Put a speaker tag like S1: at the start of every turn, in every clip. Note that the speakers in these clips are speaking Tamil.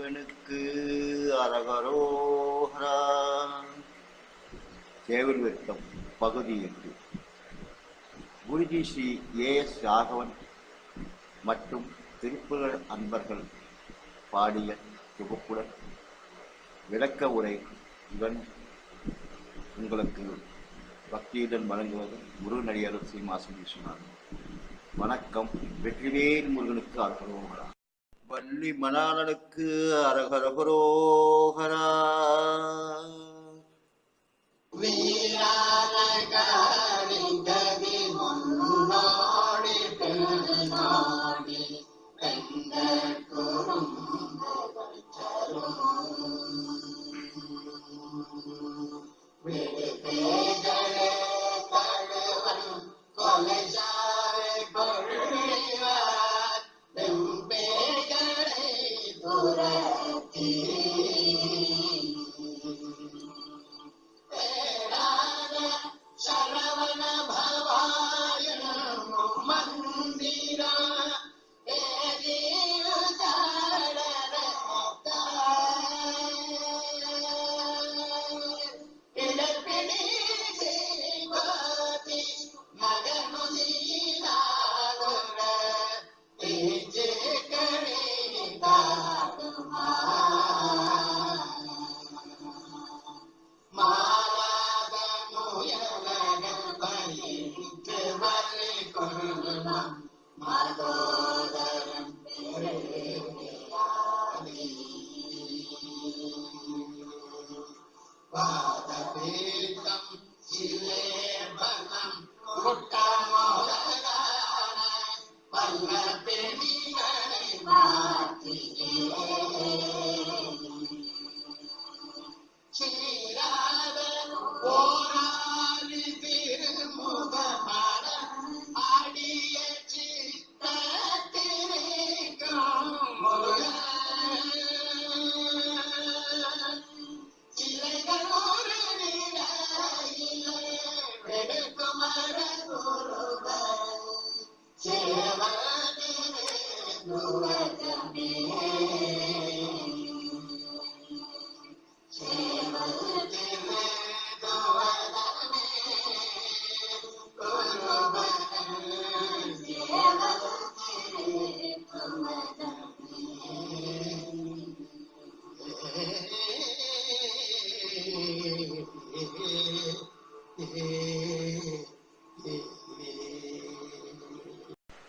S1: முருகனுக்கு அரகரோஹரா. சேவல் விருத்தம் பகுதி எட்டு. குருஜி ஸ்ரீ ஏ எஸ் ராகவன் மற்றும் திருப்புகழ் அன்பர்கள் பாடிய தொகுப்புடன் விளக்க உரை இவன் உங்களுக்கு பக்தியுடன் வழங்குவது குரு நடிகர் சீமாசன் விஸ்வநாதன் வணக்கம். வெற்றிவேல் முருகனுக்கு அரகரோகரா வள்ளி மணாளனுக்கு அரகரகரோகரா
S2: வீரானகாரிந்ததி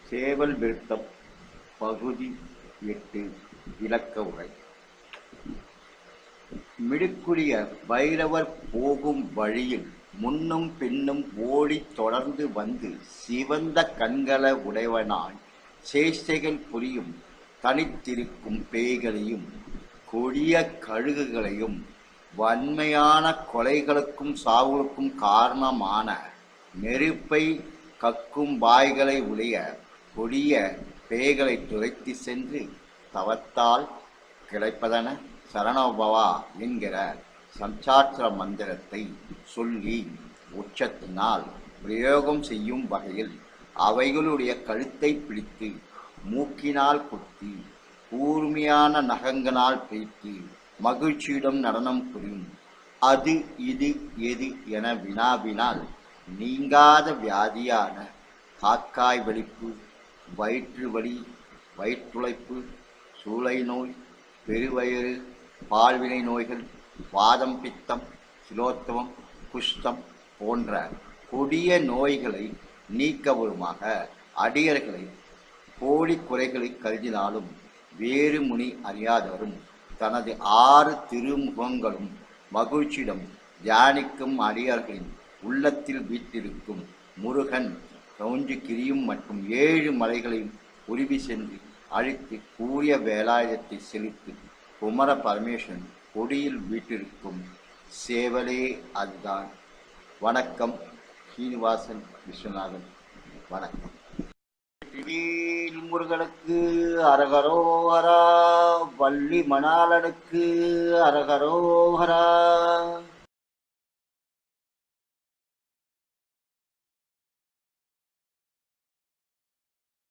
S1: சேவல் விருத்தம் பகுதி எட்டு விளக்க உரை. மிடுக்குரிய பைரவர் போகும் வழியில் முன்னும் பின்னும் ஓடித் தொடர்ந்து வந்து சிவந்த கண்கள உடையவனாய் சேஷ்டைகள் புரியும் தனித்திருக்கும் பேய்களையும் கொடிய கழுகுகளையும் வன்மையான கொலைகளுக்கும் சாவுகளுக்கும் காரணமான நெருப்பை கக்கும் வாய்களை உடைய கொடிய பேய்களை துரைத்து சென்று தவத்தால் கிடைப்பதென சரணோபவா என்கிற சம்சாத்திர மந்திரத்தை சொல்லி உச்சத்தினால் பிரயோகம் செய்யும் வகையில் அவைகளுடைய கழுத்தை பிடித்து மூக்கினால் குத்தி கூர்மையான நகங்களால் பிடித்து மகிழ்ச்சியிடம் நடனம் புரியும். அது இது எது என வினாவினால் நீங்காத வியாதியான காக்காய் வெளிப்பு வயிற்று வலி வயிற்றுழைப்பு சூளை நோய் பெருவயிறு பால்வினை நோய்கள் வாதம் பித்தம் சிலோத்தவம் குஷ்டம் போன்ற கொடிய நோய்களை நீக்கவருமாக அடியர்களை கோடி குறைகளை கருதினாலும் வேறு முனி அறியாதவரும் தனது ஆறு திருமுகங்களும் மகிழ்ச்சியிடம் தியானிக்கும் அடியார்களின் உள்ளத்தில் வீட்டிருக்கும் முருகன் கிரியும் மற்றும் ஏழு மலைகளையும் உருவி சென்று அழித்து கூறிய வேலாயுதத்தை செலுத்தி குமர பரமேஸ்வரன் கொடியில் வீட்டிருக்கும் சேவலே அதுதான். வணக்கம் ஸ்ரீனிவாசன் விஸ்வநாதன். வணக்கம். வெற்றிவேல் முருகனுக்கு அரகரோஹரா வள்ளி மணாலனுக்கு அரகரோஹரா